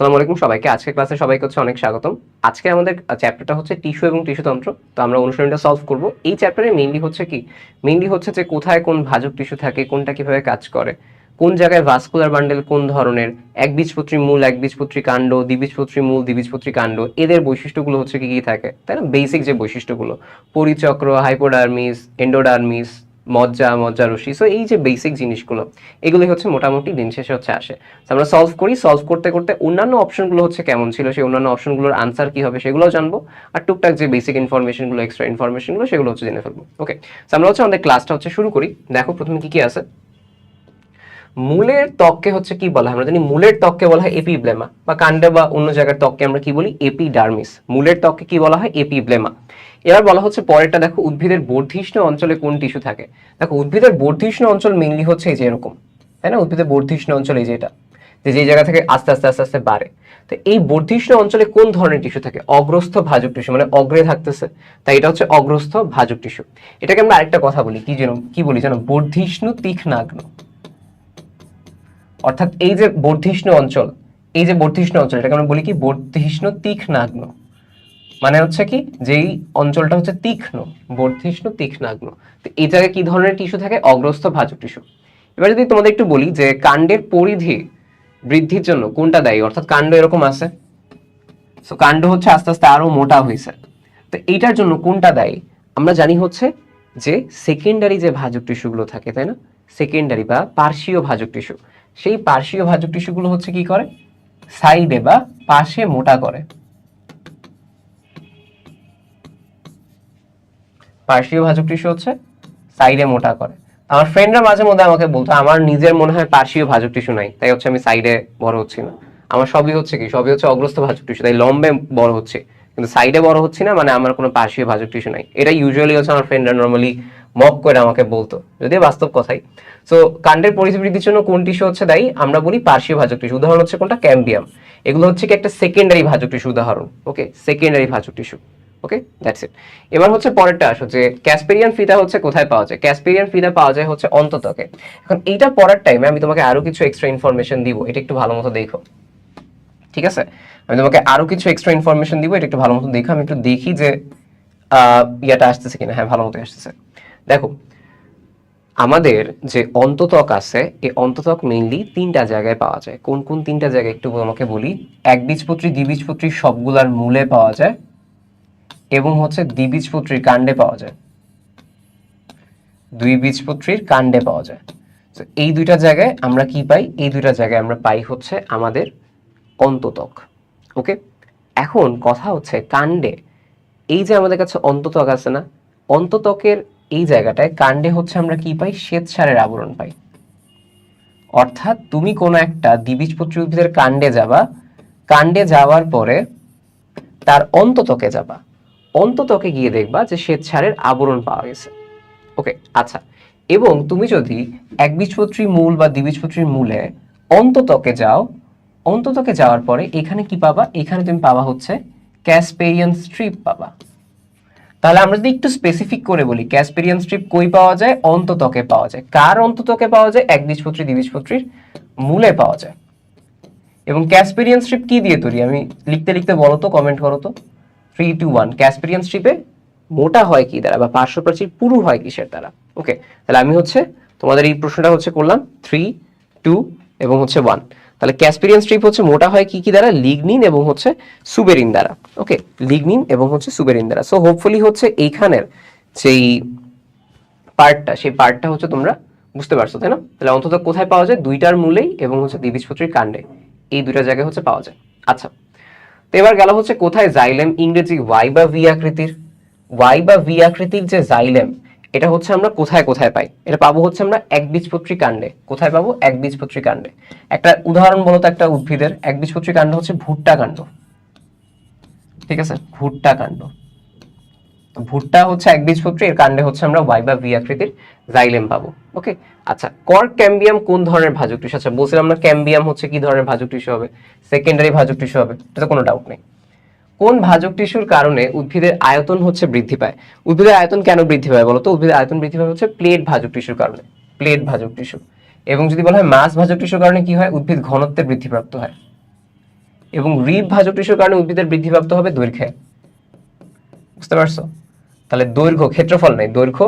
আসসালামু আলাইকুম সবাইকে। আজকে ক্লাসে সবাইকে হচ্ছে অনেক স্বাগতম। আজকে আমাদের চ্যাপ্টারটা হচ্ছে টিস্যু এবং টিস্যুতন্ত্র তো আমরা অনুশীলনটা সলভ করব। এই চ্যাপ্টারে মেইনলি হচ্ছে কি? মেইনলি হচ্ছে যে কোথায় কোন ভাজক টিস্যু থাকে, কোনটা কীভাবে কাজ করে, কোন জায়গায় ভাস্কুলার বান্ডেল কোন ধরনের একবীজপত্রী মূল একবীজপত্রী কাণ্ড দ্বিবীজপত্রী মূল দ্বিবীজপত্রী কাণ্ড, এদের বৈশিষ্ট্যগুলো হচ্ছে কি কি থাকে? তাই না? বেসিক যে বৈশিষ্ট্যগুলো, পরিচক্র হাইপোডার্মিস এন্ডোডার্মিস মজ্জা মজ্জা রশি সো এই যে বেসিক জিনিসগুলো, এগুলোই হচ্ছে মোটামুটি দিন শেষে হচ্ছে আসে। So, আমরা সলভ করি। সলভ করতে করতে অন্যান্য অপশনগুলো হচ্ছে কেমন ছিল? সেই অন্যান্য অপশনগুলোর আনসার কি হবে সেগুলোও জানব। আর টুকটাক যে বেসিক ইনফরমেশনগুলো এক্সট্রা ইনফরমেশনগুলো সেগুলো হচ্ছে জেনে ফেলব। ওকে আমরা হচ্ছে আমাদের ক্লাসটা হচ্ছে শুরু করি। দেখো প্রথমে কি কি আছে? মূলের ত্বককে হচ্ছে কি বলা হয়? আমরা জানি মূলের ত্বককে বলা হয় এপিব্লেমা বা কাণ্ডে বা অন্য জায়গার ত্বককে আমরা কি বলি? এপিডার্মিস মূলের ত্বককে কি বলা হয়? এপিব্লেমা এবার বলা হচ্ছে পরেরটা, দেখো, উদ্ভিদের বর্ধিষ্ণ অঞ্চলে কোন টিস্যু থাকে? দেখো, উদ্ভিদের বর্ধিষ্ণ অঞ্চল মেইনলি হচ্ছে এই যে এরকম, তাই না? উদ্ভিদের বর্ধিষ্ণ অঞ্চল এই যে এটা, যে যে জায়গা থেকে আস্তে আস্তে আস্তে আস্তে বাড়ে। তো এই বর্ধিষ্ণ অঞ্চলে কোন ধরনের টিস্যু থাকে? অগ্রস্থ ভাজক টিস্যু মানে অগ্রে থাকতেছে, তাই এটা হচ্ছে অগ্রস্থ ভাজক টিস্যু এটাকে আমরা আরেকটা কথা বলি, কি যেন, কি বলি জানো বর্ধিষ্ণু তীক্ষ্ণাগ্ন। অর্থাৎ এই যে বর্ধিষ্ণু অঞ্চল, এই যে বর্ধিষ্ণু অঞ্চল, এটাকে আমরা বলি কি? বর্ধিষ্ণু তীক্ষ্ণাগ্ন। মানে হচ্ছে কি, যেই অঞ্চলটা হচ্ছে তীক্ষ্ণ, বর্ধিষ্ণু, তীক্ষ্ণাগ্ন। তো এই জায়গায় কি ধরনের টিস্যু থাকে? অগ্রস্থ ভাজক টিস্যু এবার যদি তোমাদের একটু বলি যে কাণ্ডের পরিধি বৃদ্ধির জন্য কোনটা দায়ী? অর্থাৎ কাণ্ড এরকম আছে। সো কাণ্ড হচ্ছে আস্তে আস্তে আরও মোটা হয়েছে। তো এইটার জন্য কোনটা দায়ী? আমরা জানি হচ্ছে যে সেকেন্ডারি যে ভাজক টিস্যুগুলো থাকে, তাই না? সেকেন্ডারি বা পার্শ্বীয় ভাজক টিস্যু সেই পার্শ্বীয় ভাজক টিস্যুগুলো হচ্ছে কি করে? সাইডে বা পাশে মোটা করে। পার্শ্বীয় ভাজক টিস্যু হচ্ছে, সাইডে মোটা করে। আমার ফ্রেন্ডরা মাঝে মধ্যে আমাকে বলতো, আমার নিজের মনে হয় পার্শ্বীয় ভাজক টিস্যু নাই, তাই হচ্ছে আমি সাইডে বড় হচ্ছি না। আমার সবই হচ্ছে কি, সবই হচ্ছে অগ্রস্ত ভাজক টিস্যু, তাই লম্বে বড় হচ্ছে। কিন্তু সাইডে বড় হচ্ছি না মানে আমার কোনো পার্শ্বীয় ভাজক টিস্যু নাই। এটা ইউজুয়ালি হচ্ছে আমার ফ্রেন্ডরা নর্মালি মক করে আমাকে বলতো, যদিও বাস্তব কথাই। সো কাণ্ডের পরিবৃদ্ধির জন্য কোন টিস্যু হচ্ছে দায়ী? আমরা বলি পার্শ্বীয় ভাজক টিস্যু। উদাহরণ হচ্ছে কোনটা? ক্যাম্বিয়াম। এগুলো হচ্ছে কি একটা সেকেন্ডারি ভাজক টিস্যু উদাহরণ ওকে সেকেন্ডারি ভাজক টিস্যু। ওকে দ্যাটস ইট এবার হচ্ছে পরেরটা আসো, যে ক্যাসপেরিয়ান ফিতা হচ্ছে কোথায় পাওয়া যায়? ক্যাসপেরিয়ান ফিতা পাওয়া যায় হচ্ছে অন্ততকে এখন এইটা পড়ার টাইমে আমি তোমাকে আরও কিছু এক্সট্রা ইনফরমেশন দিব, এটা একটু ভালো মতো দেখো। ঠিক আছে? আমি তোমাকে আরও কিছু এক্সট্রা ইনফরমেশন দিব, এটা একটু ভালো মতো দেখো, আমি একটু দেখি যে ইয়াটা আসতেছে কিনা। হ্যাঁ ভালো মতো আসতেছে। দেখো, আমাদের যে অন্ততক আছে এই অন্ততক মেইনলি তিনটা জায়গায় পাওয়া যায়। কোন কোন তিনটা জায়গায় একটু আমাকে বলি? একবীজপত্রী, দ্বিবীজপত্রী সবগুলার মূলে পাওয়া যায়। এবং হচ্ছে দ্বিবীজপত্রীর কাণ্ডে পাওয়া যায়। দুই বীজপত্রীর কাণ্ডে পাওয়া যায়। তো এই দুইটা জায়গায় আমরা কি পাই? এই দুইটা জায়গায় আমরা পাই হচ্ছে আমাদের অন্ততক। ওকে এখন কথা হচ্ছে কাণ্ডে, এই যে আমাদের কাছে অন্ততক আছে না, অন্ততকের এই জায়গাটায় কাণ্ডে হচ্ছে আমরা কি পাই? শ্বেত সারের আবরণ পাই। অর্থাৎ তুমি কোনো একটা দ্বিবীজপত্রী উদ্ভিদের কাণ্ডে যাবা, কাণ্ডে যাওয়ার পরে তার অন্ততকে যাবা। অন্ততকে গিয়ে দেখবা যে শ্বেত সারের আবরণ পাওয়া গেছে। ওকে আচ্ছা। এবং তুমি যদি একবীজপত্রী মূল বা দ্বিবীজপত্রীর মূলে অন্ততকে যাও, অন্ততকে যাওয়ার পরে এখানে কি পাবা? এখানে তুমি পাবা হচ্ছে ক্যাসপেরিয়ান স্ট্রিপ পাবা। তাহলে আমরা যদি একটু স্পেসিফিক করে বলি ক্যাসপেরিয়ান স্ট্রিপ কই পাওয়া যায়? অন্ততকে পাওয়া যায়। কার অন্ততকে পাওয়া যায়? একবীজপত্রী দ্বিবীজপত্রীর মূলে পাওয়া যায়। এবং ক্যাসপেরিয়ান স্ট্রিপ কি দিয়ে তৈরি? আমি লিখতে লিখতে বলো তো কমেন্ট করো তো। থ্রি টু ওয়ান ক্যাসপেরিয়ান স্ট্রিপে মোটা হয় কি দ্বারা বা পার্শ্বপ্রাচীর পুরু হয় কিসের দ্বারা? ওকে তাহলে আমি হচ্ছে তোমাদের এই প্রশ্নটা হচ্ছে করলাম থ্রি টু এবং হচ্ছে ওয়ান তাহলে ক্যাসপেরিয়ান স্ট্রিপ হচ্ছে মোটা হয় কি কি দ্বারা? লিগনিন এবং হচ্ছে সুবেরিন দ্বারা। ওকে লিগনিন এবং হচ্ছে সুবেরিন দ্বারা। সো হোপফুলি হচ্ছে এইখানের যেই পার্টটা সেই পার্টটা হচ্ছে তোমরা বুঝতে পারছ, তাই না? তাহলে অন্তত কোথায় পাওয়া যায়? দুইটার মূলেই এবং হচ্ছে দ্বিবীজপত্রীর কাণ্ডে। এই দুইটা জায়গায় হচ্ছে পাওয়া যায়। আচ্ছা তো এবার গেল হচ্ছে কোথায় জাইলেম ইংরেজি ওয়াই বা ভি আকৃতির? ওয়াই বা ভি আকৃতির যে জাইলেম, এটা হচ্ছে আমরা কোথায় কোথায় পাই? এটা পাবো হচ্ছে আমরা একবীজপত্রী কাণ্ডে। কোথায় পাবো? একবীজপত্রী কাণ্ডে। একটা উদাহরণ বলতো একটা উদ্ভিদের একবীজপত্রী কাণ্ড হচ্ছে ভুট্টা কাণ্ড। ঠিক আছে? ভুট্টা কাণ্ড। ভুট্টা হচ্ছে একবীজপত্রী এর কাণ্ডে হচ্ছে আমরা ওয়াই বা ভি আকৃতির জাইলেম পাবো। ওকে আচ্ছা কর্ক ক্যাম্বিয়াম কোন ধরনের ভাজক টিস্যু আচ্ছা বলছিলাম না ক্যাম্বিয়াম হচ্ছে কি ধরনের ভাজক টিস্যু হবে? সেকেন্ডারি ভাজক টিস্যু হবে, এটা কোনো ডাউট নেই। কোন ভাজক টিস্যুর কারণে উদ্ভিদের আয়তন হচ্ছে বৃদ্ধি পায়? উদ্ভিদের আয়তন কেন বৃদ্ধি পায় বলতো? উদ্ভিদের আয়তন বৃদ্ধি পায় হচ্ছে প্লেট ভাজক টিস্যুর কারণে প্লেট ভাজক টিস্যু এবং যদি বলা হয় মাছ ভাজক টিস্যুর কারণে কি হয়? উদ্ভিদ ঘনত্বে বৃদ্ধিপ্রাপ্ত হয়। এবং রিব ভাজক টিস্যুর কারণে উদ্ভিদের বৃদ্ধিপ্রাপ্ত হবে দৈর্ঘ্যে। বুঝতে পারছ? তাহলে দৈর্ঘ্য, ক্ষেত্রফল নেই, দৈর্ঘ্য,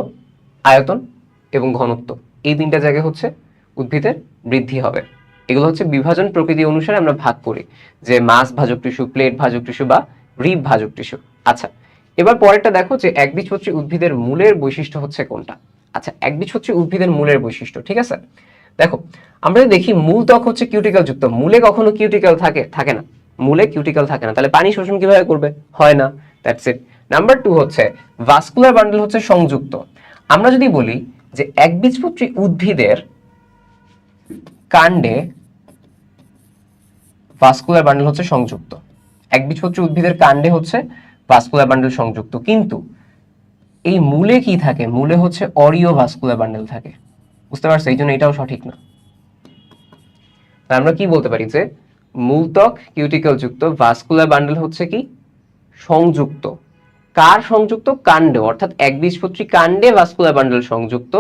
আয়তন এবং ঘনত্ব। এই তিনটা জায়গায় হচ্ছে উদ্ভিদের বৃদ্ধি হবে। এগুলো হচ্ছে বিভাজন প্রকৃতি অনুসারে আমরা ভাগ করি, যে মাছ ভাজক টিস্যু, প্লেট ভাজক টিস্যু বা রিব ভাজক টিস্যু। আচ্ছা এবার পরেরটা দেখো যে একবীজপত্রী উদ্ভিদের মূলের বৈশিষ্ট্য হচ্ছে কোনটা। আচ্ছা একবীজপত্রী উদ্ভিদের মূলের বৈশিষ্ট্য, ঠিক আছে? দেখো, আমরা দেখি মূল ত্বক হচ্ছে কিউটিক্যাল যুক্ত, মূলে কখনো কিউটিক্যাল থাকে থাকে না। মূলে কিউটিক্যাল থাকে না, তাহলে পানি শোষণ কীভাবে করবে? হয় না দ্যাটস ইট নাম্বার টু হচ্ছে ভাস্কুলার বান্ডেল হচ্ছে সংযুক্ত। আমরা যদি বলি যে একবীজপত্রী উদ্ভিদের কাণ্ডে ভাস্কুলার বান্ডেল হচ্ছে সংযুক্ত। একবীজপত্রী উদ্ভিদের কাণ্ডে হচ্ছে ভাস্কুলার বান্ডেল সংযুক্ত। কিন্তু এই মূলে কি থাকে? মূলে হচ্ছে অরিও ভাস্কুলার বান্ডেল থাকে। বুঝতে পারছ? এই জন্য এটাও সঠিক না। আমরা কি বলতে পারি যে, মূলতক কিউটিক্যাল যুক্ত ভাস্কুলার বান্ডেল হচ্ছে কি? সংযুক্ত। কার সংযুক্ত? কাণ্ডে, অর্থাৎ একবীজপত্রী কাণ্ডে ভাস্কুলার বান্ডেল সংযুক্ত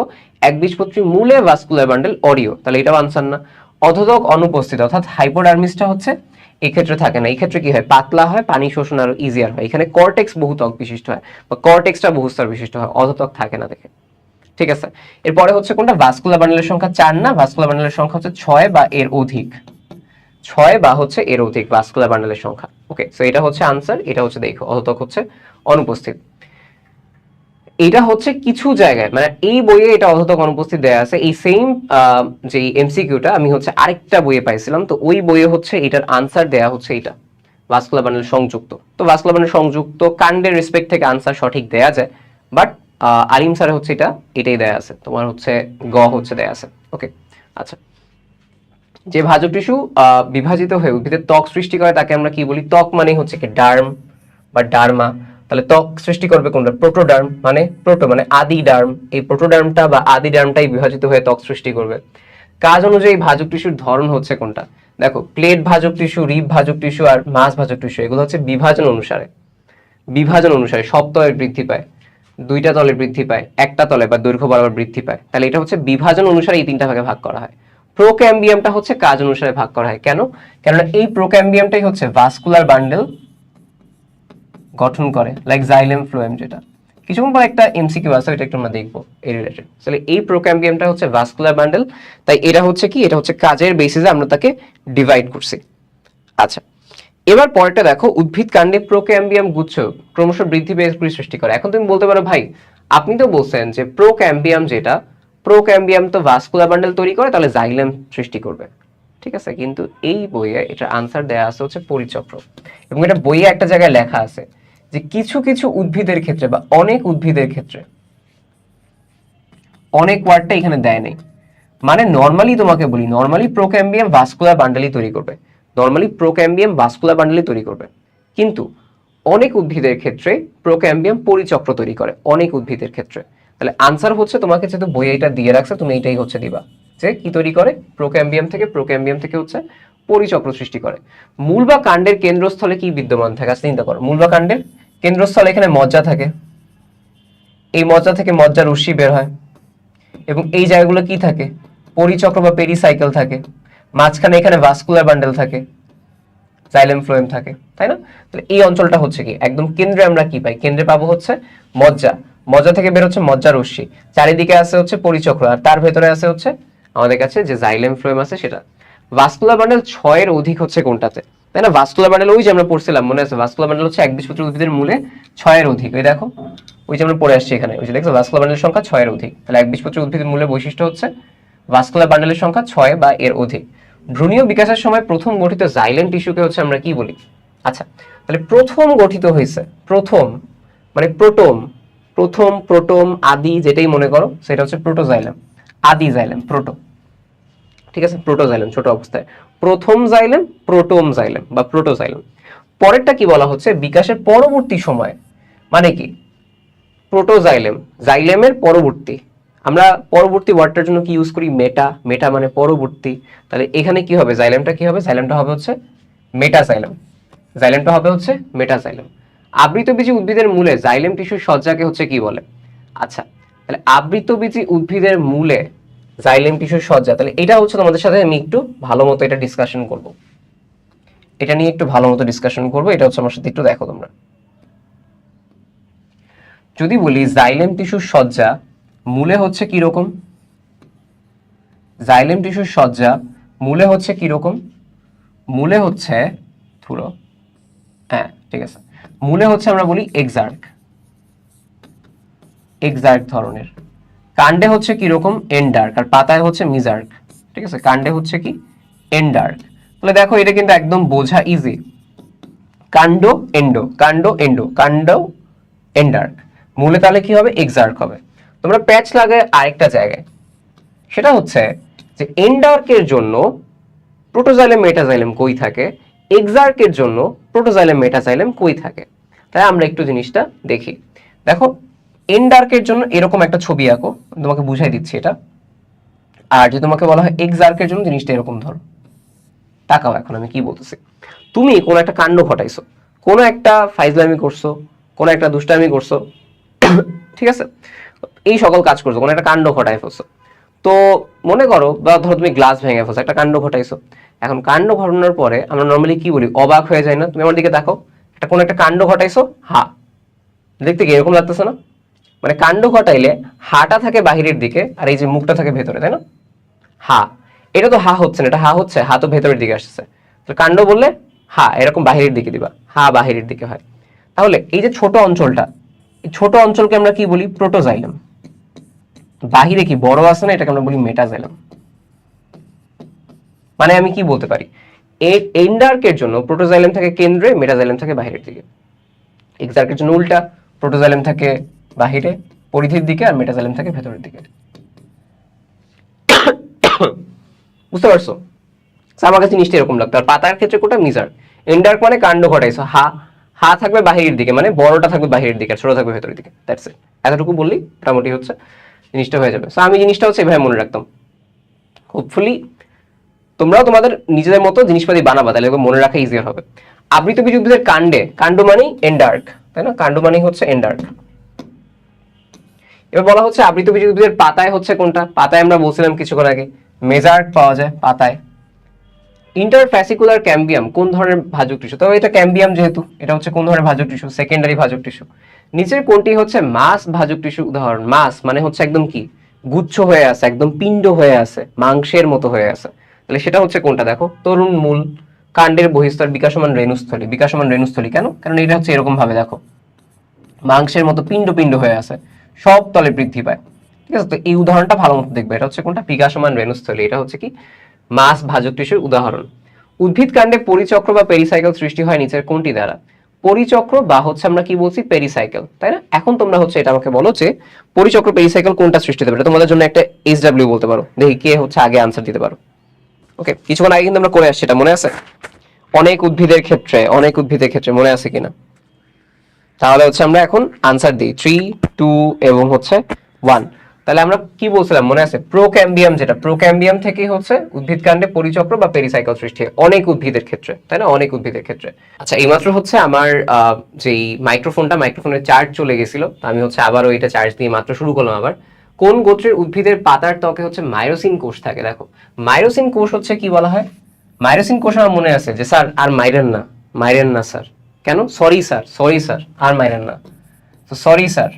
একবীজপত্রী মূলে ভাস্কুলার বান্ডেল অরিও তাহলে এটাও আনসার না। অধোদক অনুপস্থিত, অর্থাৎ হাইপোডার্মিসটা হচ্ছে এই ক্ষেত্রে থাকে না। এই ক্ষেত্রে কি হয়? পাতলা হয়, পানি শোষণ আরও ইজিয়ার হয়। এখানে কর্টেক্স বহুতক বিশিষ্ট হয়, বা কর্টেক্সটা বহুস্তর বিশিষ্ট হয় অধোতক থাকে না দেখে। ঠিক আছে? এরপরে হচ্ছে কোনটা? ভাস্কুলার বান্ডেলের সংখ্যা চার না? ভাস্কুলার বান্ডেলের সংখ্যা হচ্ছে ছয় বা এর অধিক। ছয় বা হচ্ছে এর অধিক ভাস্কুলার বান্ডেলের সংখ্যা। ওকে সো এটা হচ্ছে আনসার এটা হচ্ছে দেখো, অধতক হচ্ছে অনুপস্থিত। এটা হচ্ছে কিছু জায়গায় মানে এই বইয়ে এটা অধতক অনুপস্থিত দেয়া আছে, এই সেম যে এমসিকিউটা আমি হচ্ছে আরেকটা বইয়ে পাইছিলাম, তো ওই বইয়ে হচ্ছে এটার আনসার দেয়া হচ্ছে এটা ভাস্কুলার বান্ডেল সংযুক্ত। তো ভাস্কুলার বান্ডেল সংযুক্ত কাণ্ডের রেসপেক্ট থেকে আনসার সঠিক দেয়া যায় বাট আলিম স্যারে হচ্ছে এটা, এটাই দেয়া আছে, তোমার হচ্ছে গ হচ্ছে দেয়া আছে। ওকে আচ্ছা। যে ভাজক টিস্যু বিভাজিত হয়ে উদ্ভিদের ত্বক সৃষ্টি করে, তাকে আমরা কি বলি? ত্বক মানে হচ্ছে কি ডার্ম বা ডার্মা। তাহলে ত্বক সৃষ্টি করবে কোনটা? প্রোটোডার্ম মানে প্রোটো মানে আদি ডার্ম। এই প্রোটোডার্মটা বা আদি ডার্মটাই বিভাজিত হয়ে ত্বক সৃষ্টি করবে। কাজ অনুযায়ী ভাজক টিস্যুর ধরন হচ্ছে কোনটা? দেখো, প্লেট ভাজক টিস্যু, রিব ভাজক টিস্যু আর মাছ ভাজক টিস্যু, এগুলো হচ্ছে বিভাজন অনুসারে। বিভাজন অনুসারে সব বৃদ্ধি পায়, দুইটা তলে বৃদ্ধি পায়, একটা তলে বা দৈর্ঘ্য বরাবর বৃদ্ধি পায়। তাহলে এটা হচ্ছে বিভাজন অনুসারে এই তিনটা ভাগে ভাগ করা হয়। প্রোক্যাম্বিয়ামটা হচ্ছে কাজ অনুসারে ভাগ করা হয়। কেন? কেননা এই প্রোক্যাম্বিয়ামটাই হচ্ছে ভাস্কুলার বান্ডেল গঠন করে লাইক জাইলেম ফ্লোয়েম যেটা। কিছুক্ষণ পর একটা এমসিকিউ আছে, ওইটা একটু আমরা দেখব, এই রিলেটেড তাহলে এই প্রোক্যাম্বিয়ামটা হচ্ছে ভাস্কুলার বান্ডেল তাই এটা হচ্ছে কি? এটা হচ্ছে কাজের বেসিসে আমরা তাকে ডিভাইড করছি। আচ্ছা এবার পরেরটা দেখো, উদ্ভিদ কাণ্ডে প্রোক্যাম্বিয়াম গুচ্ছ ক্রমশ বৃদ্ধি পেয়ে সৃষ্টি করে। এখন তুমি বলতে পারো, ভাই, আপনি তো বলছেন যে প্রোক্যাম্বিয়াম যেটা প্রোক্যাম্বিয়াম তো ভাস্কুলার বান্ডেল তৈরি করে, তাহলে জাইলেম সৃষ্টি করবে। ঠিক আছে? কিন্তু এই বইয়ে এটা আনসার দেয়া আছে হচ্ছে পরিচক্র। এবং এটা বইয়ে একটা জায়গায় লেখা আছে যে কিছু কিছু উদ্ভিদের ক্ষেত্রে বা অনেক উদ্ভিদের ক্ষেত্রে অনেক ওয়ার্ডটা এখানে দেয় নেই। মানে নর্মালি তোমাকে বলি নর্মালি প্রোক্যাম্বিয়াম ভাস্কুলার বান্ডেলই তৈরি করবে। নর্মালি প্রোক্যাম্বিয়াম ভাস্কুলার বান্ডেলই তৈরি করবে। কিন্তু অনেক উদ্ভিদের ক্ষেত্রে প্রোক্যাম্বিয়াম পরিচক্র তৈরি করে, অনেক উদ্ভিদের ক্ষেত্রে। তাহলে আনসার হচ্ছে তোমাকে যেহেতু বই এটা দিয়ে রাখছে, তুমি এইটাই হচ্ছে দিবা। যে কি তৈরি করে? প্রোক্যাম্বিয়াম থেকে প্রোক্যাম্বিয়াম থেকে হচ্ছে পরিচক্র সৃষ্টি করে। মূল বা কাণ্ডের কেন্দ্রস্থলে কি বিদ্যমান থাকে? আচ্ছা চিন্তা করো। মূল বা কাণ্ডের কেন্দ্রস্থলে এখানে মজ্জা থাকে। এই মজ্জা থেকে মজ্জার রশ্মি বের হয়। এবং এই জায়গাগুলো কি থাকে? পরিচক্র বা পেরিসাইকেল থাকে। মাঝখানে এখানে ভাস্কুলার বান্ডেল থাকে। জাইলেম ফ্লোয়েম থাকে। তাই না? তাহলে এই অঞ্চলটা হচ্ছে কি? একদম কেন্দ্রে আমরা কি পাই? কেন্দ্রে পাবো হচ্ছে মজ্জা। মজ্জা থেকে বের হচ্ছে মজ্জা রশ্মি। চারিদিকে আছে হচ্ছে পরিচক্র, আর তার ভেতরে আছে হচ্ছে আমাদের কাছে যে জাইলেম ফ্লোয়েম আছে সেটা। ভাস্কুলার বান্ডেল ছয়ের অধিক হচ্ছে কোনটাতে? তাই না? ভাস্কুলার বান্ডেল ওই যে আমরা পড়ছিলাম, মনে আছে? ভাস্কুলার বান্ডেল হচ্ছে একবীজপত্রী উদ্ভিদের মূলে ছয়ের অধিক। ওই দেখো, ওই যে আমরা পড়ে আসছি এখানে। ওই যে দেখছ ভাস্কুলার বান্ডেলের সংখ্যা ছয়ের অধিক। তাহলে একবীজপত্রী উদ্ভিদের মূলে বৈশিষ্ট্য হচ্ছে ভাস্কুলার বান্ডেলের সংখ্যা ছয় বা এর অধিক। ভ্রূণীয় বিকাশের সময় প্রথম গঠিত জাইলেম টিস্যুকে হচ্ছে আমরা কি বলি? আচ্ছা তাহলে প্রথম গঠিত হয়েছে, প্রথম মানে প্রোটোম প্রথম প্রোটোম আদি যেটাই মনে করো, সেটা হচ্ছে প্রোটোজাইলেম। আদি জাইলেম, প্রোটো। ঠিক আছে? প্রোটোজাইলেম, ছোট অবস্থায়। প্রথম জাইলেম, প্রোটোম জাইলেম বা প্রোটোজাইলেম। পরেরটা কি বলা হচ্ছে? বিকাশের পরবর্তী সময়। মানে কি? প্রোটোজাইলেম, জাইলেমের পরবর্তী। আমরা পরবর্তী ওয়ার্ডটার জন্য কি ইউজ করি? মেটা। মেটা মানে পরবর্তী। তাহলে এখানে কি হবে? জাইলেমটা কি হবে? জাইলেমটা হবে হচ্ছে মেটাজাইলেম জাইলেমটা হবে হচ্ছে মেটাজাইলেম আবৃতবীজী উদ্ভিদের মূলে জাইলেম টিস্যুর সজ্জাকে হচ্ছে কি বলে? আচ্ছা তাহলে আবৃতবীজী উদ্ভিদের মূলে জাইলেম টিস্যুর সজ্জা, তাহলে এটা হচ্ছে তোমাদের সাথে আমি একটু ভালো মতো এটা ডিসকাশন করব। এটা নিয়ে একটু ভালো মতো ডিসকাশন করব, এটা হচ্ছে আমার সাথে একটু দেখো তোমরা। যদি বলি জাইলেম টিস্যুর সজ্জা মূলে হচ্ছে কি রকম? জাইলেম টিস্যুর সজ্জা মূলে হচ্ছে কি রকম? মূলে হচ্ছে, ধুরো হ্যাঁ ঠিক আছে। মূলে হচ্ছে আমরা বলি এক্সার্ক এক্সার্ক ধরনের। কাণ্ডে হচ্ছে কি রকম? এন্ডার্ক আর পাতায় হচ্ছে মিজার্ক ঠিক আছে? কাণ্ডে হচ্ছে কি? এন্ডার্ক তাহলে দেখো এটা কিন্তু একদম বোঝা ইজি কাণ্ড এন্ডো কাণ্ড এন্ডো কাণ্ড এন্ডার্ক মূলে তাহলে কি হবে? এক্সার্ক হবে। তোমরা প্যাচ লাগায় আরেকটা জায়গায়। সেটা হচ্ছে যে এন্ডার্কের জন্য প্রোটোজাইলেম মেটাজাইলেম কই থাকে? এক্সার্কের জন্য প্রোটোজাইলেম মেটাজাইলেম কই থাকে। তাই আমরা একটু জিনিসটা দেখি। দেখো এন্ডার্কের জন্য এরকম একটা ছবি আঁকো, তোমাকে বুঝাই দিচ্ছি এটা। আর যদি তোমাকে বলা হয় এক্সার্কের জন্য জিনিসটা এরকম ধরো। তাকাও এখন আমি কি বলতেছি। তুমি কোনো একটা কাণ্ড ঘটাইছো, কোনো একটা ফাইজলামি করছ, কোনো একটা দুষ্টামি করছ, ঠিক আছে? এই সকল কাজ করছ, কোনো একটা কাণ্ড ঘটাই ফেলছো। তো মনে করো, বা ধরো তুমি গ্লাস ভেঙে ফেলছো, একটা কাণ্ড ঘটাইছো। এখন কাণ্ড ঘটানোর পরে আমরা নর্মালি কি বলি? অবাক হয়ে যায় না? তুমি আমার দিকে দেখো, একটা কোনো একটা কাণ্ড ঘটাইছো, হা। দেখতে কি এরকম লাগতেছে না? মানে কাণ্ড ঘটাইলে হাটা থাকে বাহিরের দিকে, আর এই যে মুখটা থাকে ভেতরে, তাই না? হা। এটা তো হা হচ্ছে না, এটা হা হচ্ছে, হা তো ভেতরের দিকে আসছে। তো কাণ্ড বললে, হা, এরকম বাহিরের দিকে দিবা, হা বাহিরের দিকে হয়। তাহলে এই যে ছোট অঞ্চলটা, এই ছোট অঞ্চলকে আমরা কি বলি? প্রোটোজাইলাম। বাহিরে কি বড় আছে না, এটাকে আমরা বলি মেটাজাইলাম মানে আমি কি বলতে পারি? এন্ডার্কের জন্য প্রোটোজাইলাম থাকে কেন্দ্রে মেটাজাইলাম থাকে বাহিরের দিকে। এক্সার্কের জন্য উল্টা প্রোটোজাইলাম থাকে বাহিরে, পরিধির দিকে আর মেটাজাইলাম থাকে ভেতরের দিকে। বুঝতে পারছ? আমার কাছে জিনিসটা এরকম লাগতো। আর পাতার ক্ষেত্রে কোটা মিজার। এন্ডার্ক মানে কাণ্ড ঘটাইছো হা হা থাকবে বাহিরের দিকে মানে বড়টা থাকবে বাহিরের দিকে, আর ছোট থাকবে ভেতরের দিকে। দ্যাটস এতটুকু বললি মোটামুটি হচ্ছে। জিনিসটা হয়ে যাবে। সো আমি জিনিসটা হচ্ছে এভাবে মনে রাখতাম। হোপফুলি তোমরাও তোমাদের নিজেদের মতো জিনিসপাতি বানাবা, তাহলে মনে রাখা ইজিয়ার হবে। আবৃত উদ্ভিদের কাণ্ডে, কাণ্ড মানেই এন্ডার্ক তাই না? কাণ্ড মানেই হচ্ছে এন্ডার্ক এবার বলা হচ্ছে আবৃত উদ্ভিদের পাতায় হচ্ছে কোনটা? পাতায় আমরা বলছিলাম কিছুক্ষণ আগে মেজার্ক পাওয়া যায় পাতায়। ইন্টারফ্যাসিকুলার ক্যাম্বিয়াম কোন ধরনের ভাজক টিস্যু তবে এটা ক্যাম্বিয়াম যেহেতু, এটা হচ্ছে কোন ধরনের ভাজক টিস্যু সেকেন্ডারি ভাজক টিস্যু নিচের কোনটি হচ্ছে মাস ভাজক টিস্যু উদাহরণ মাস মানে হচ্ছে একদম কি? গুচ্ছ হয়ে আছে, একদম পিণ্ড হয়ে আছে, মাংসের মতো হয়ে আছে। তাহলে সেটা হচ্ছে কোনটা দেখো? তরুণ মূল, কাণ্ডের বহিস্তর বিকাশমান রেণুস্থলী। বিকাশমান রেণুস্থলী কেন? কারণ এটা হচ্ছে এরকম ভাবে দেখো। মাংসের মতো পিণ্ড পিণ্ড হয়ে আছে, সব তলে বৃদ্ধি পায়। ঠিক আছে, তো এই উদাহরণটা ভালো মতো দেখবে। এটা হচ্ছে কোনটা? বিকাশমান রেণুস্থলী। এটা হচ্ছে কি? মাস ভাজক টিস্যুর উদাহরণ। উদ্ভিদ কাণ্ডে পরিচক্র বা পেরিসাইকেল সৃষ্টি হয় নিচের কোনটি দ্বারা? পরিচক্র বা হচ্ছে আমরা কি বলছি পেরিসাইকেল তাই না? এখন তোমরা হচ্ছে এটা আমাকে বলো যে পরিচক্র পেরিসাইকেল কোনটা সৃষ্টি হতে পারে তোমাদের জন্য একটা এইচ ডাব্লিউ বলতে পারো। দেখি কে হচ্ছে আগে আনসার দিতে পারো। ওকে কিছুক্ষণ আগে কিন্তু আমরা করে আসছি, এটা মনে আছে? অনেক উদ্ভিদের ক্ষেত্রে, অনেক উদ্ভিদের ক্ষেত্রে মনে আছে কিনা? তাহলে হচ্ছে আমরা এখন আনসার দিই। থ্রি টু এবং হচ্ছে ওয়ান তাহলে আমরা কি বলছিলাম? মনে আছে? প্রোক্যাম্বিয়াম যেটা প্রোক্যাম্বিয়াম থেকে হচ্ছে উদ্ভিদ কাণ্ডে পরিচক্র বা পেরিসাইকেল সৃষ্টি অনেক উদ্ভিদের ক্ষেত্রে, তাই না? অনেক উদ্ভিদের ক্ষেত্রে। আচ্ছা এইমাত্র হচ্ছে আমার যেই মাইক্রোফোনটা মাইক্রোফোনের চার্জ চলে গেছিল আমি হচ্ছে আবারও এটা চার্জ দিয়ে মাত্র শুরু করলাম আবার। কোন গোত্রের উদ্ভিদের পাতার ত্বকে হচ্ছে মাইরোসিন কোষ থাকে? দেখো মাইরোসিন কোষ হচ্ছে কি বলা হয়? মাইরোসিন কোষ আমার মনে আছে যে, স্যার, আর মাইরেন না মাইরেন না, স্যার। কেন? সরি স্যার সরি স্যার, আর মাইরেন না। তো সরি স্যার।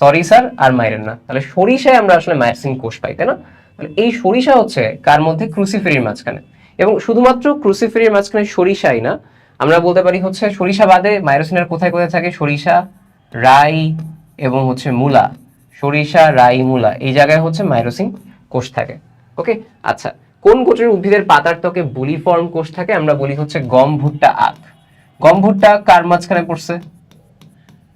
সরি স্যার আর মাইরেন না। তাহলে সরিষায় আমরা আসলে মায়াসিন কোষ পাই, তাই না? তাহলে এই সরিষা হচ্ছে কার মধ্যে? ক্রুসিফেরির মাঝখানে। এবং শুধুমাত্র ক্রুসিফেরির মাঝখানে সরিষাই না, আমরা বলতে পারি হচ্ছে সরিষা বাদে মাইরোসিনের কোথায় কোথায় থাকে? সরিষা, রাই এবং হচ্ছে মূলা। সরিষা, রাই, মূলা, এই জায়গায় হচ্ছে মাইরোসিন কোষ থাকে। ওকে? আচ্ছা কোন গোত্রের উদ্ভিদের পাতার ত্বকে বুলিফর্ম কোষ থাকে? আমরা বলি হচ্ছে গম ভুট্টা আখ। গম ভুট্টা কার মাঝখানে পড়ছে?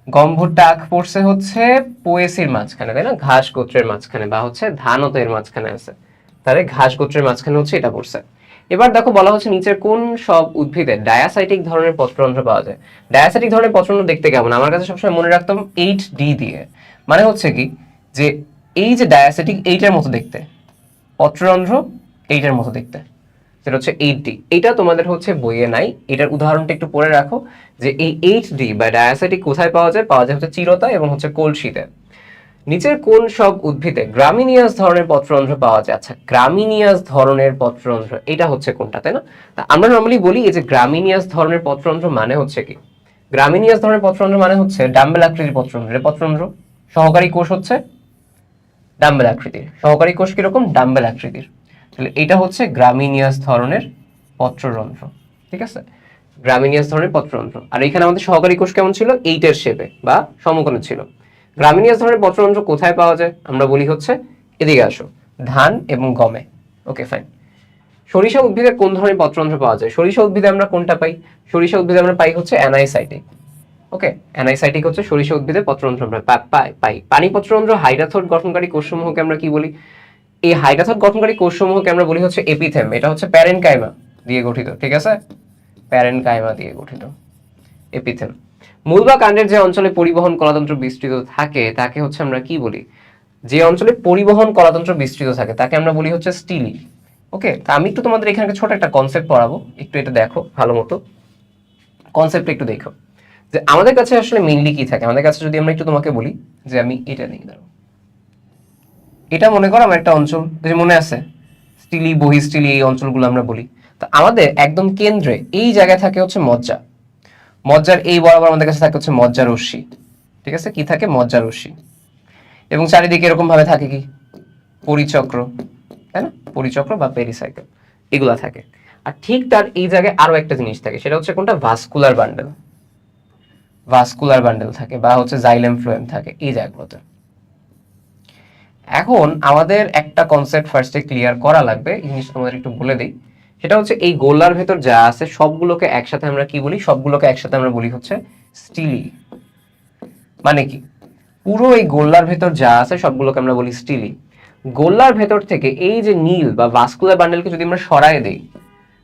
গম ভুট্টা আখ পড়ছে হচ্ছে পোয়েসির মাঝখানে, তাই না? ঘাস গোত্রের মাঝখানে বা হচ্ছে ধানত এর মাঝখানে আছে। তাহলে ঘাস গোত্রের মাঝখানে হচ্ছে এটা পড়ছে। এবার দেখো বলা হচ্ছে নিচের কোন সব উদ্ভিদে ডায়াসাইটিক ধরনের পত্ররন্ধ্র পাওয়া যায়। ডায়াসাইটিক ধরনের পত্ররন্ধ্র দেখতে কেমন? আমার কাছে সবসময় মনে রাখতাম এইট ডি দিয়ে। মানে হচ্ছে কি? যে এই যে ডায়াসাইটিক এইটার মতো দেখতে পত্ররন্ধ্র এইটার মতো দেখতে। সেটা হচ্ছে এইট ডি এইটা তোমাদের হচ্ছে বইয়ে নাই। এটার উদাহরণটা একটু পড়ে রাখো যে এই এইট ডি বা ডায়াসাইটিক কোথায় পাওয়া যায়? পাওয়া যায় হচ্ছে চিরতা এবং হচ্ছে কলসিতে নিচের কোন সব উদ্ভিদে গ্রামিনিয়াস ধরনের পত্ররন্ধ্র পাওয়া যায়? আচ্ছা গ্রামিনিয়াস ধরনের পত্ররন্ধ্র, এটা হচ্ছে কোনটা, তাই না? আমরা নর্মালি বলি এই যে গ্রামিনিয়াস ধরনের পত্ররন্ধ্র মানে হচ্ছে কি? গ্রামিনিয়াস ধরনের পত্ররন্ধ্র মানে হচ্ছে ডাম্বেল আকৃতির পত্ররন্ধ্র। এটা পত্ররন্ধ্র? সহকারী কোষ হচ্ছে ডাম্বেল আকৃতির। সহকারী কোষ কীরকম? ডাম্বেল আকৃতির। তাহলে এটা হচ্ছে গ্রামিনিয়াস ধরনের পত্ররন্ধ্র, ঠিক আছে? গ্রামিনিয়াস ধরনের পত্ররন্ধ্র। আর এখানে আমাদের সহকারী কোষ কেমন ছিল? এইটের শেপে বা সমকোণে ছিল। গ্রামিনিয়াস ধরনের পত্ররন্ধ্র কোথায় পাওয়া যায়? আমরা বলি হচ্ছে এদিকে আসো, ধান এবং গমে। ওকে ফাইন সরিষা উদ্ভিদের কোন ধরনের পত্ররন্ধ্র পাওয়া যায়? সরিষা উদ্ভিদে আমরা কোনটা পাই? সরিষা উদ্ভিদে আমরা পাই হচ্ছে অ্যানাইসাইটিক। ওকে অ্যানাইসাইটিক হচ্ছে সরিষা উদ্ভিদের পত্ররন্ধ্র আমরা পাই- পাই। পানি পত্ররন্ধ্র হাইড্রাথোড গঠনকারী কোষসমূহকে আমরা কি বলি? এই হাইড্রাথোড গঠনকারী কোষসমূহকে আমরা বলি হচ্ছে এপিথেম। এটা হচ্ছে প্যারেনকাইমা দিয়ে গঠিত, ঠিক আছে? প্যারেনকাইমা দিয়ে গঠিত এপিথেম। মূল বা কাণ্ডের যে অঞ্চলে পরিবহন কলাতন্ত্র বিস্তৃত থাকে, তাকে হচ্ছে আমরা কি বলি? যে অঞ্চলে পরিবহন কলাতন্ত্র বিস্তৃত থাকে, তাকে আমরা বলি হচ্ছে স্টিলি। ওকে? তা আমি একটু তোমাদের এখানে ছোট একটা কনসেপ্ট পড়াবো। একটু এটা দেখো, ভালো মতো। কনসেপ্ট একটু দেখো। যে আমাদের কাছে আসলে মেইনলি কি থাকে? আমাদের কাছে যদি আমরা একটু তোমাকে বলি, যে আমি এটা নিয়ে দাঁড়াবো। এটা মনে করো আমার একটা অঞ্চল যে মনে আছে? স্টিলি, বহিস্টিলি এই অঞ্চলগুলো আমরা বলি। তো আমাদের একদম কেন্দ্রে এই জায়গায় থাকে হচ্ছে মজ্জা। মজ্জার এই বরাবর আমাদের কাছে থাকে হচ্ছে মজ্জা রশ্মি। ঠিক আছে? কি থাকে? মজ্জা রশ্মি। এবং চারিদিকে এরকম ভাবে থাকে কি? পরিচক্র। তাই না? পরিচক্র বা পেরিসাইকেল। এগুলা থাকে। আর ঠিক তার এই জায়গায় আরও একটা জিনিস থাকে, সেটা হচ্ছে কোনটা? Vascular bundle. ভাস্কুলার বান্ডেল থাকে বা হচ্ছে জাইলেম ফ্লোয়েম থাকে এই জায়গাগুলোতে। এখন আমাদের একটা কনসেপ্ট ফার্স্টে ক্লিয়ার করা লাগবে জিনিসটা তোমাদের একটু বলে দিই। সেটা হচ্ছে এই গোলার ভেতর যা আছে, সবগুলোকে একসাথে আমরা কি বলি? সবগুলোকে একসাথে আমরা বলি হচ্ছে স্টিলি মানে কি? পুরো এই গোল্লার ভেতর যা আছে, সবগুলোকে আমরা বলি স্টিলি গোল্লার ভেতর থেকে এই যে নীল বা ভাস্কুলার বান্ডেলকে যদি আমরা সরায় দেই,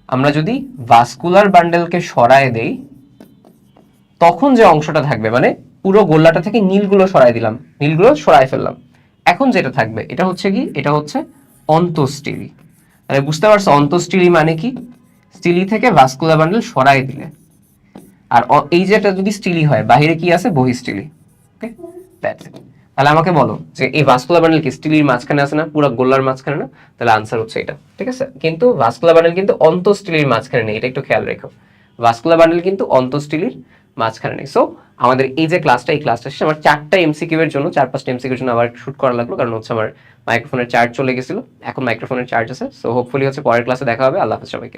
আমরা যদি ভাস্কুলার বান্ডেলকে সরায় দেই, তখন যে অংশটা থাকবে মানে পুরো গোল্লাটা থেকে নীলগুলো সরাই দিলাম। নীলগুলো সরাই ফেললাম। এখন যেটা থাকবে, এটা হচ্ছে কি? এটা হচ্ছে অন্তঃস্টিলি তাহলে বুঝতে পারছ অন্তঃস্টিলি মানে কি? স্টিলি থেকে ভাস্কুলার বান্ডেল সরাই দিলে। আর এই যেটা যদি স্টিলি হয় বাইরে কি আছে? বহিস্টিলি। ওকে দ্যাটস তাহলে আমাকে বলো যে এই ভাস্কুলার বান্ডেল কি স্টিলির মাঝখানে আছে না? পুরো গোল্লার মাঝখানে না? তাহলে আনসার হচ্ছে এটা। ঠিক আছে? কিন্তু ভাস্কুলার বান্ডেল কিন্তু অন্তঃস্টিলির মাঝখানে নেই, এটা একটু খেয়াল রেখো। ভাস্কুলার বান্ডেল কিন্তু অন্তঃস্টিলির মাঝখানে নেই। সো আমাদের এই যে ক্লাসটা এই ক্লাসটা শেষে আমার চারটা এমসিকিউ এর জন্য, চার পাঁচটা এমসিকিউ এর জন্য আবার শুট করা লাগল, কারণ হচ্ছে আমার মাইক্রোফোনের চার্জ চলে গেছিল। এখন মাইক্রোফোনের চার্জ আছে। সো হোপফুলি হচ্ছে পরের ক্লাসে দেখা হবে। আল্লাহ হাফেজ সবাইকে।